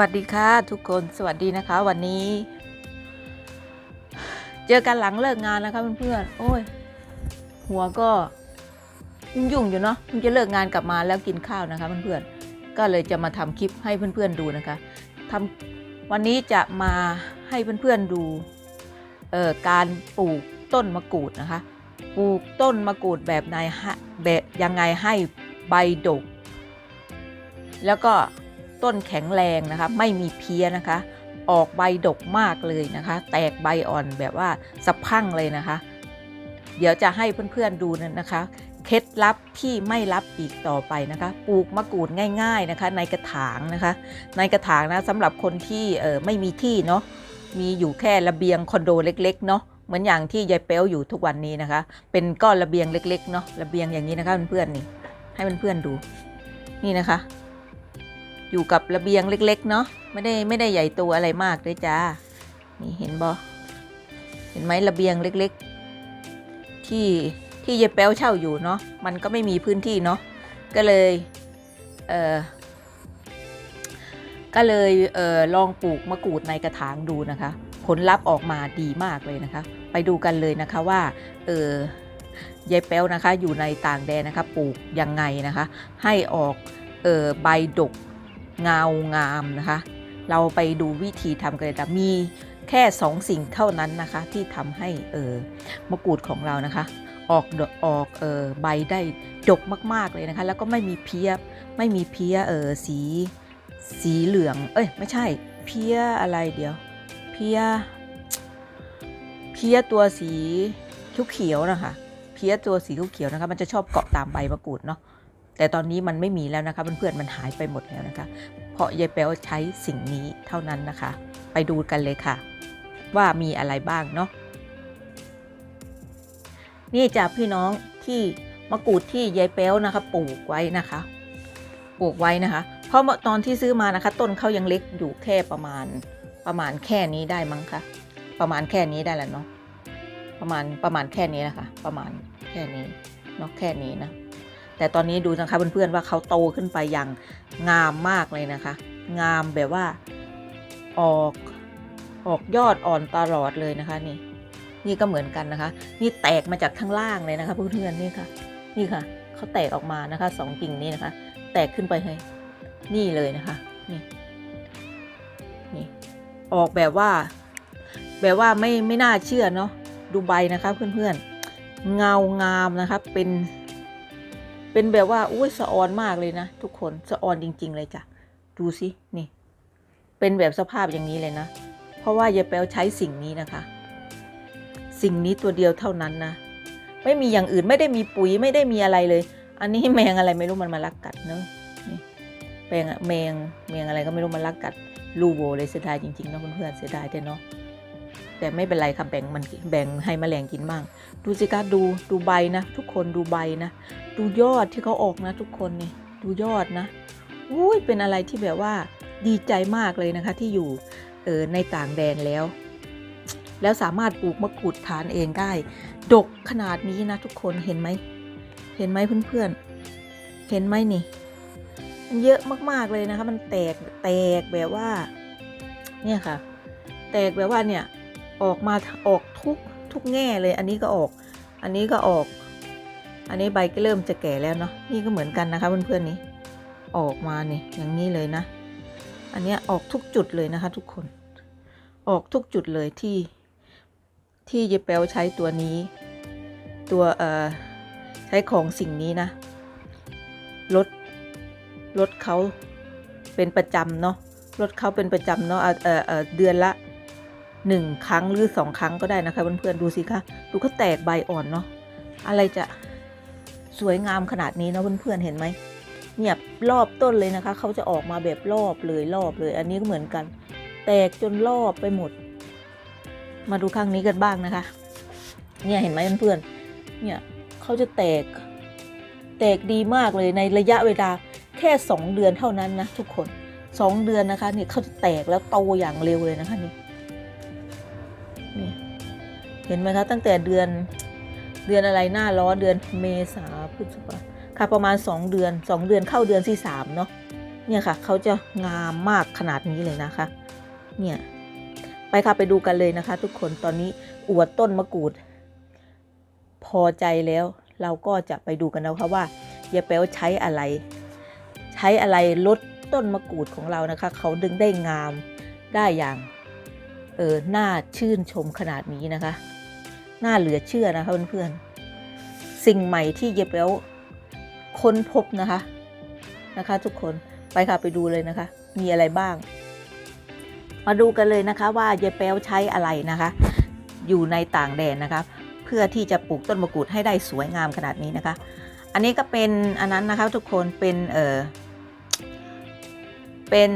วัสดีค่ะทุกคนสวัสดีนะคะ วันนี้ เจอกันหลังเลิกงานนะคะเพื่อนๆโอ้ย หัวก็ยุ่งอยู่เนาะเพิ่งจะเลิกงานกลับมาแล้วกินข้าวนะคะเพื่อนๆก็เลยจะมาทำคลิปให้เพื่อนๆดูนะคะทำวันนี้จะมาให้เพื่อนๆดูเอ่อการปลูกต้นมะกรูดนะคะ ปลูกต้นมะกรูดแบบไหนแบบยังไงให้ใบดก แล้วก็ ต้นแข็งแรงนะคะ ไม่มีเพี้ยนะคะ ออกใบดกมากเลยนะคะ แตกใบอ่อนแบบว่าสะพั่งเลยนะคะ เดี๋ยวจะให้เพื่อนๆดูนั่นนะคะ เคล็ดลับที่ไม่รับอีกต่อไปนะคะ ปลูกมะกรูดง่าย ๆนะคะ ในกระถางนะคะ ในกระถางนะสำหรับคนที่เออไม่มีที่เนาะมีอยู่แค่ระเบียงคอนโดเล็กๆเนาะเหมือนอย่างที่ยายเป้ลอยู่ทุกวันนี้นะคะ เป็นก้อนระเบียงเล็กๆเนาะระเบียงอย่างนี้นะคะเพื่อนๆนี่ให้เพื่อนๆดูนี่นะคะ อยู่กับระเบียงเล็ก ๆ เนาะไม่ได้ไม่ได้ใหญ่โตอะไรมากด้วยจ้านี่เห็นบอเห็นไหมระเบียงเล็ก ๆ ที่ที่ยายแป้วเช่าอยู่เนาะมันก็ไม่มีพื้นที่เนาะก็เลยเออก็เลยเออลองปลูกมะกรูดในกระถางดูนะคะ ผลลัพธ์ออกมาดีมากเลยนะคะ ไปดูกันเลยนะคะว่าเออยายแป้วนะคะอยู่ในต่างแดนนะคะปลูกยังไงนะคะ ให้ออกเออใบดก เงางามนะคะ เราไปดูวิธีทำกันเลยแต่มีแค่สองสิ่งเท่านั้นนะคะ ที่ทำให้เออมะกรูดของเรานะคะ ออกออกเออใบได้ดกมาก ๆ เลยนะคะ แล้วก็ไม่มีเพี้ยไม่มีเพี้ยเออสีสีเหลือง เอ้ย ไม่ใช่ เพี้ยอะไรเดียว เพี้ยเพี้ยตัวสีเขียวๆนะคะ เพี้ยตัวสีเขียวๆนะคะ มันจะชอบเกาะตามใบมะกรูดเนาะ แต่ตอนนี้มันไม่มีแล้วนะคะเพื่อนๆมันหายไปหมดแล้วนะคะ เพราะยายแป๊วใช้สิ่งนี้เท่านั้นนะคะ ไปดูกันเลยค่ะ ว่ามีอะไรบ้างเนาะนี่จากพี่น้องที่มะกรูดที่ยายแป๊วนะคะ ปลูกไว้นะคะ ปลูกไว้นะคะ เพราะตอนที่ซื้อมานะคะ ต้นเขายังเล็กอยู่แค่ประมาณประมาณแค่นี้ได้มั้งคะประมาณแค่นี้ได้แล้วเนาะประมาณประมาณแค่นี้แหละคะ ประมาณแค่นี้เนาะแค่นี้นะ แต่ตอนนี้ดูนะคะเพื่อนๆว่าเขาโตขึ้นไปอย่างงามมากเลยนะคะ งามแบบว่าออกออกยอดอ่อนตลอดเลยนะคะนี่ นี่ก็เหมือนกันนะคะ นี่แตกมาจากข้างล่างเลยนะคะเพื่อนๆนี่ค่ะ นี่ค่ะเขาแตกออกมานะคะสองกิ่งนี้นะคะ แตกขึ้นไปให้นี่เลยนะคะนี่นี่ออกแบบว่า แบบว่าไม่ไม่น่าเชื่อเนาะดูใบนะคะเพื่อนๆเงางามนะคะเป็น เป็นแบบว่าอุ้ยสะออนมากเลยนะทุกคนสะออนจริง ๆ เลยจ้ะดูสินี่ เป็นแบบสภาพอย่างนี้เลยนะ เพราะว่ายายแปวใช้สิ่งนี้นะคะ สิ่งนี้ตัวเดียวเท่านั้นนะ ไม่มีอย่างอื่นไม่ได้มีปุ๋ยไม่ได้มีอะไรเลย อันนี้แมงอะไรไม่รู้มันมาลักกัดเนอะนี่แมงแมงแมงอะไรก็ไม่รู้มันลักกัดลูโวเลยเสียดายจริงๆเนาะเพื่อนๆเสียดายแต่เนาะ แต่ไม่เป็นไรค่ะแบ่งมันแบ่งให้แมลงกินบ้าง ดูสิคะดูดูใบนะ ทุกคนดูใบนะ ดูยอดที่เขาออกนะ ทุกคนนี่ดูยอดนะอุ้ยเป็นอะไรที่แบบว่าดีใจมากเลยนะคะที่อยู่เออในต่างแดนแล้ว แล้วสามารถปลูกมะกรูดทานเองได้ ดกขนาดนี้นะ ทุกคนเห็นไหมเห็นไหมเพื่อนๆ เห็นไหมนี่มันเยอะมากๆเลยนะคะ มันแตกแตกแบบว่า เนี่ยค่ะ แตกแบบว่าเนี่ย ออกมาออกทุกทุกแง่เลย อันนี้ก็ออก อันนี้ก็ออก อันนี้ใบก็เริ่มจะแก่แล้วเนาะ นี่ก็เหมือนกันนะคะเพื่อนๆนี่ออกมาเนี่ยอย่างนี้เลยนะ อันนี้ออกทุกจุดเลยนะคะ ทุกคน ออกทุกจุดเลยที่ที่เยเปลใช้ตัวนี้ ตัวเอ่อใช้ของสิ่งนี้นะ ลดลดเขาเป็นประจำเนาะลดเขาเป็นประจำเนาะเออเออเออเดือนละ หนึ่งครั้งหรือสองครั้งก็ได้นะคะเพื่อนๆดูสิคะดูเขาแตกใบอ่อนเนาะอะไรจะสวยงามขนาดนี้เนะเพื่อนๆเห็นไหมเนี่ยรอบต้นเลยนะคะเขาจะออกมาแบบรอบเลยรอบเลย อันนี้ก็เหมือนกัน แตกจนรอบไปหมด มาดูข้างนี้กันบ้างนะคะ เนี่ยเห็นไหมเพื่อนๆเนี่ยเขาจะแตก แตกดีมากเลยในระยะเวลาแค่สองเดือนเท่านั้นนะทุกคนสองเดือนนะคะเนี่ยเขาจะแตกแล้วโตอย่างเร็วเลยนะคะนี่ ห็นไหมคะตั้งแต่เดือนเดือนอะไรหน้าร้อนเดือนเมษาพฤษภาค่ะประมาณ 2 เดือน 2 เดือนเข้าเดือนที่3เนาะเนี่ยค่ะเขาจะงามมากขนาดนี้เลยนะคะเนี่ยไปค่ะไปดูกันเลยนะคะ ทุกคนตอนนี้อวดต้นมะกรูด พอใจแล้วเราก็จะไปดูกันแล้วค่ะว่ายายแป๊วใช้อะไร ใช้อะไรลดต้นมะกรูดของเรานะคะเขาดึงได้งามได้อย่างเออน่าชื่นชมขนาดนี้นะคะ น่าเหลือเชื่อนะคะเพื่อนๆ สิ่งใหม่ที่เยายแป๊วค้นพบนะคะนะคะ ทุกคนไปค่ะไปดูเลยนะคะ มีอะไรบ้าง มาดูกันเลยนะคะ ว่ายายแป๊วใช้อะไรนะคะ อยู่ในต่างแดนนะคะ เพื่อที่จะปลูกต้นมะกรูดให้ได้สวยงามขนาดนี้นะคะ อันนี้ก็เป็นอันนั้นนะคะทุกคนเป็นเออเป็น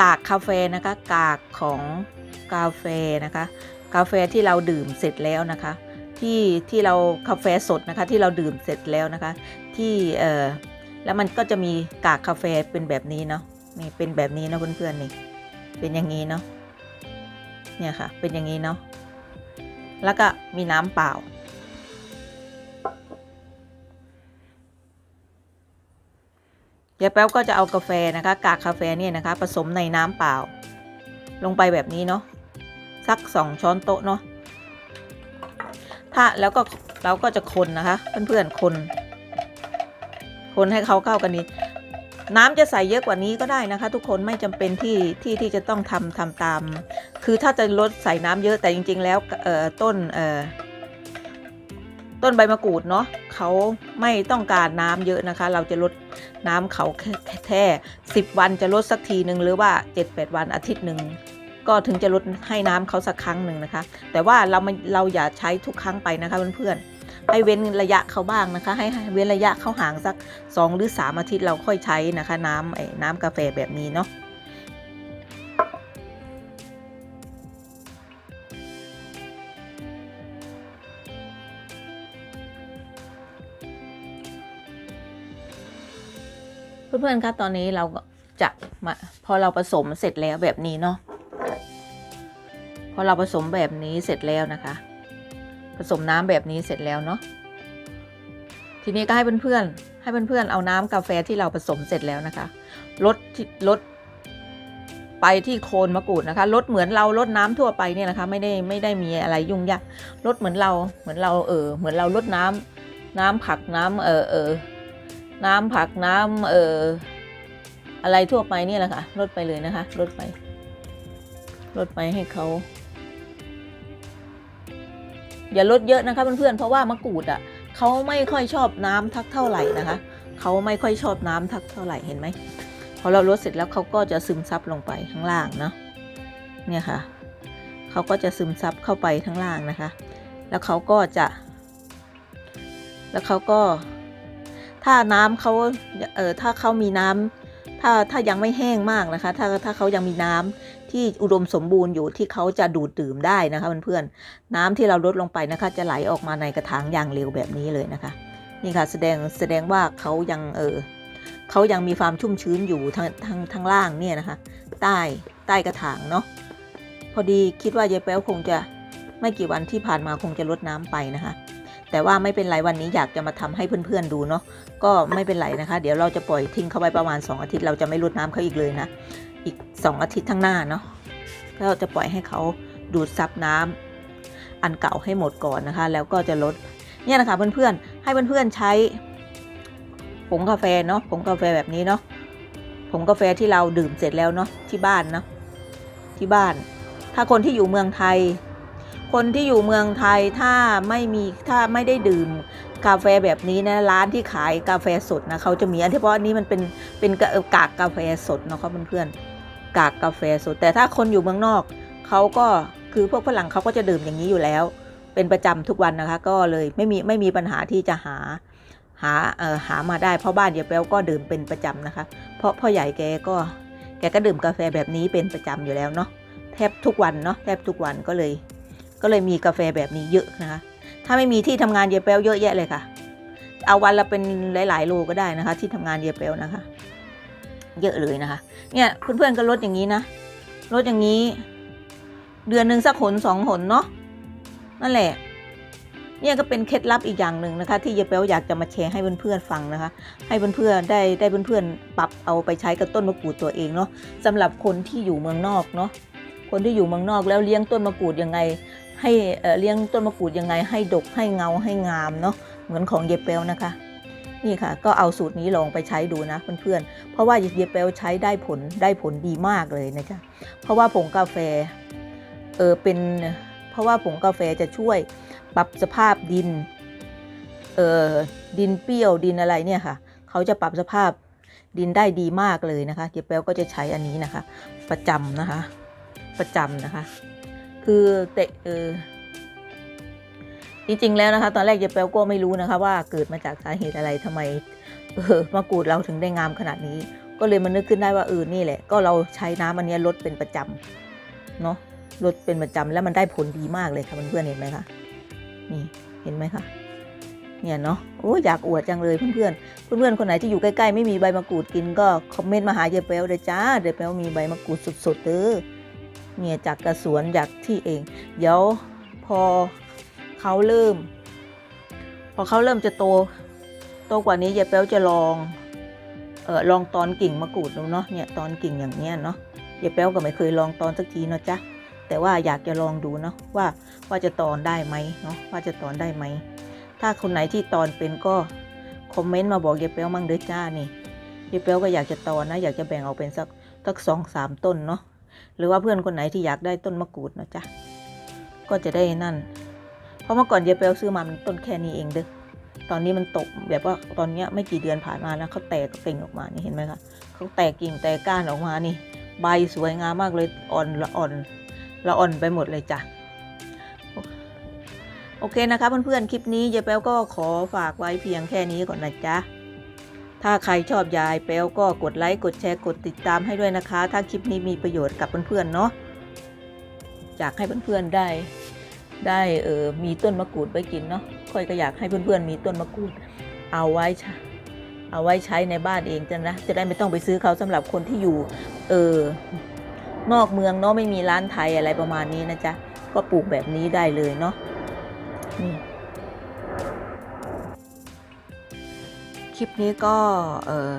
กากกาแฟนะคะ กากของกาแฟนะคะ กาแฟที่เราดื่มเสร็จแล้วนะคะ ที่ที่เรากาแฟสดนะคะที่เราดื่มเสร็จแล้วนะคะ ที่เออแล้วมันก็จะมีกากกาแฟเป็นแบบนี้เนาะนี่เป็นแบบนี้นะเพื่อนๆนี่เป็นอย่างนี้เนาะเนี่ยค่ะ เป็นอย่างนี้เนาะแล้วก็มีน้ำเปล่ายายแป๊วก็จะเอากาแฟนะคะ กากกาแฟเนี่ยนะคะ ผสมในน้ำเปล่า ลงไปแบบนี้เนาะ สักสองช้อนโต๊ะเนาะถ้าแล้วก็เราก็จะคนนะคะเพื่อนๆคน คนให้เขาเข้ากันดีน้ำจะใส่เยอะกว่านี้ก็ได้นะคะ ทุกคนไม่จำเป็นที่ที่ที่จะต้องทำทำตาม คือถ้าจะลดใส่น้ำเยอะแต่จริง ๆ แล้วต้นต้นใบมะกรูดเนาะเขาไม่ต้องการน้ำเยอะนะคะ เราจะลดน้ำเขาแค่แค่สิบวันจะลดสักทีหนึ่งหรือว่าเจ็ดแปดวันอาทิตย์หนึ่ง ก็ถึงจะลดให้น้ำเขาสักครั้งหนึ่งนะคะ แต่ว่าเรามันเราอย่าใช้ทุกครั้งไปนะคะเพื่อนๆให้เว้นระยะเขาบ้างนะคะ ให้เว้นระยะเขาห่างสักสองหรือสามอาทิตย์เราค่อยใช้นะคะน้ำไอ้น้ำกาแฟแบบนี้เนาะเพื่อนๆคะตอนนี้เราจะมาพอเราผสมเสร็จแล้วแบบนี้เนาะ พอเราผสมแบบนี้เสร็จแล้วนะคะ ผสมน้ำแบบนี้เสร็จแล้วเนาะทีนี้ก็ให้เพื่อนๆให้เพื่อนๆเอาน้ำกาแฟที่เราผสมเสร็จแล้วนะคะลดลดไปที่โคนมะกรูดนะคะลดเหมือนเราลดน้ำทั่วไปเนี่ยนะคะ ไม่ได้ไม่ได้มีอะไรยุ่งยากลดเหมือนเราเหมือนเราเออเหมือนเราลดน้ำน้ำผักน้ำเออเออน้ำผักน้ำเอออะไรทั่วไปเนี่ยแหละค่ะลดไปเลยนะคะลดไปลดไปให้เขา อย่าลดเยอะนะคะเพื่อนๆเพราะว่ามะกรูดอะเขาไม่ค่อยชอบน้ำทักเท่าไหร่นะคะเขาไม่ค่อยชอบน้ำทักเท่าไหร่เห็นไหมพอเราลดเสร็จแล้วเขาก็จะซึมซับลงไปข้างล่างเนาะเนี่ยค่ะเขาก็จะซึมซับเข้าไปข้างล่างนะคะ แล้วเขาก็จะ แล้วเขาก็ถ้าน้ำเขาเออถ้าเขามีน้ำถ้าถ้ายังไม่แห้งมากนะคะ ถ้าถ้าเขายังมีน้ำ ที่อุดมสมบูรณ์อยู่ที่เขาจะดูดดื่มได้นะคะเพื่อนๆน้ำที่เราลดลงไปนะคะจะไหลออกมาในกระถางอย่างเร็วแบบนี้เลยนะคะ นี่ค่ะแสดงแสดงว่าเขายังเออเขายังมีความชุ่มชื้นอยู่ทางทางทางล่างเนี่ยนะคะ ใต้ใต้กระถางเนาะพอดีคิดว่ายายแป๊วคงจะไม่กี่วันที่ผ่านมาคงจะลดน้ำไปนะคะ แต่ว่าไม่เป็นไรวันนี้อยากจะมาทำให้เพื่อนๆดูเนาะก็ไม่เป็นไรนะคะ เดี๋ยวเราจะปล่อยทิ้งเขาไว้ประมาณ 2 อาทิตย์ เราจะไม่รดน้ำเขาอีกเลยนะ อีก 2 อาทิตย์ข้างหน้าเนาะก็จะปล่อยให้เขาดูดซับน้ำอันเก่าให้หมดก่อนนะคะ แล้วก็จะลดเนี่ยนะคะเพื่อนๆให้เพื่อนๆใช้ผงกาแฟเนาะผงกาแฟแบบนี้เนาะผงกาแฟที่เราดื่มเสร็จแล้วเนาะที่บ้านเนาะที่บ้าน ถ้าคนที่อยู่เมืองไทย คนที่อยู่เมืองไทยถ้าไม่มีถ้าไม่ได้ดื่มกาแฟแบบนี้นะร้านที่ขายกาแฟสดนะเขาจะมีอันที่เพราะอันนี้มันเป็นเป็นกะเอ่อกากกาแฟสดนะครับเพื่อนๆกากกาแฟสด แต่ถ้าคนอยู่เมืองนอกเขาก็คือพวกฝรั่งเขาก็จะดื่มอย่างนี้อยู่แล้ว เป็นประจำทุกวันนะคะ ก็เลยไม่มีไม่มีปัญหาที่จะหาหาเอ่อหามาได้เพราะบ้านเยายแป๊วก็ดื่มเป็นประจำนะคะ เพราะพ่อใหญ่แกก็แกก็ดื่มกาแฟแบบนี้เป็นประจำอยู่แล้วเนาะแทบทุกวันเนาะแทบทุกวันก็เลย ก็เลยมีกาแฟแบบนี้เยอะนะคะ ถ้าไม่มีที่ทำงานเยายแป๊วเยอะแยะเลยค่ะ เอาวันละเป็นหลาย ๆ โลก็ได้นะคะ ที่ทำงานเยายแป๊วนะคะ เยอะเลยนะคะ เนี่ยเพื่อนๆก็ลดอย่างนี้นะลดอย่างนี้ เดือนหนึ่งสักหนสองหนเนาะนั่นแหละเนี่ยก็เป็นเคล็ดลับอีกอย่างหนึ่งนะคะ ที่ยายแป๊วอยากจะมาแชร์ให้เพื่อนๆฟังนะคะ ให้เพื่อนๆได้ได้เพื่อนๆปรับเอาไปใช้กับต้นมะกรูดตัวเองเนาะสำหรับคนที่อยู่เมืองนอกเนาะคนที่อยู่เมืองนอกแล้วเลี้ยงต้นมะกรูดยังไง ให้เลี้ยงต้นมะกรูดยังไงให้ดกให้เงาให้งามเนาะเหมือนของเยเปลนะคะ นี่ค่ะ ก็เอาสูตรนี้ลองไปใช้ดูนะเพื่อนๆเพราะว่าเยเปลใช้ได้ผลได้ผลดีมากเลยนะจ๊ะเพราะว่าผงกาแฟเออเป็นเพราะว่าผงกาแฟจะช่วยปรับสภาพดินเออดินเปรี้ยวดินอะไรเนี่ยค่ะเขาจะปรับสภาพดินได้ดีมากเลยนะคะเยเปลก็จะใช้อันนี้นะคะ ประจำนะคะ ประจำนะคะ คือเตะเออจริงๆแล้วนะคะ ตอนแรกเยเปลก็ไม่รู้นะคะว่าเกิดมาจากสาเหตุอะไรทำไมเออมะกรูดเราถึงได้งามขนาดนี้ ก็เลยมานึกขึ้นได้ว่าเออนี่แหละ ก็เราใช้น้ำอันนี้ลดเป็นประจำเนาะลดเป็นประจำแล้วมันได้ผลดีมากเลยค่ะเพื่อนๆเห็นไหมคะนี่เห็นไหมคะเนี่ยเนาะโอ้อยากอวดจังเลยเพื่อนๆเพื่อนๆคนไหนที่อยู่ใกล้ๆไม่มีใบมะกรูดกินก็คอมเมนต์มาหาเยเปลเลยจ้าเยเปลมีใบมะกรูดสดๆเด้อ เนี่ยจากกระสวนจากที่เอง เดี๋ยวพอเขาเริ่ม พอเขาเริ่มจะโต โตกว่านี้ยายแป๊วจะลองเออลองตอนกิ่งมะกรูดดูเนาะเนี่ยตอนกิ่งอย่างเนี้ยเนาะยายแป๊วก็ไม่เคยลองตอนสักทีเนาะจ๊ะแต่ว่าอยากจะลองดูเนาะว่าว่าจะตอนได้ไหมเนาะว่าจะตอนได้ไหมถ้าคนไหนที่ตอนเป็นก็คอมเมนต์มาบอกยายแป๊วมั่งเด้อจ้านี่ยายแป๊วก็อยากจะตอนนะ อยากจะแบ่งเอาเป็นสักสักสองสามต้นเนาะ หรือว่าเพื่อนคนไหนที่อยากได้ต้นมะกรูดนะจ๊ะก็จะได้นั่น เพราะเมื่อก่อนเยเปลซื้อมามันต้นแค่นี้เองเด้อตอนนี้มันตกแบบว่าตอนนี้ไม่กี่เดือนผ่านมานะเขาแตกเป่งออกมานี่เห็นไหมคะเขาแตกกิ่งแตกก้านออกมานี่ ใบสวยงามมากเลยอ่อนละอ่อนละอ่อนไปหมดเลยจ้ะโอเคนะคะเพื่อนๆคลิปนี้ยายแป๊วก็ขอฝากไว้เพียงแค่นี้ก่อนนะจ๊ะ ถ้าใครชอบยายแป๊วก็กดไลค์ กดแชร์ กดติดตามให้ด้วยนะคะ ถ้าคลิปนี้มีประโยชน์กับเพื่อนๆเนาะ อยากให้เพื่อนๆได้ ได้เออมีต้นมะกรูดไว้กินเนาะ ค่อยก็อยากให้เพื่อนๆมีต้นมะกรูด เอาไว้ใช้เอาไว้ใช้ในบ้านเองจะนะ จะได้ไม่ต้องไปซื้อเขาสำหรับคนที่อยู่ เออนอกเมืองเนาะไม่มีร้านไทยอะไรประมาณนี้นะจ๊ะ ก็ปลูกแบบนี้ได้เลยเนาะนี่ คลิปนี้ก็เออ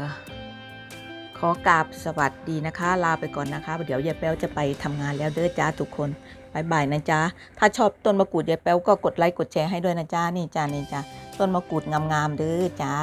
ขอกราบสวัสดีนะคะ ลาไปก่อนนะคะ เดี๋ยวยายแป๊วจะไปทำงานแล้วเด้อจ้าทุกคนบายบายนะจ๊ะ ถ้าชอบต้นมะกรูดยายแป๊วก็กดไลค์กดแชร์ให้ด้วยนะจ้านี่จ้านี่จ้าต้นมะกรูดงามๆเด้อจ้า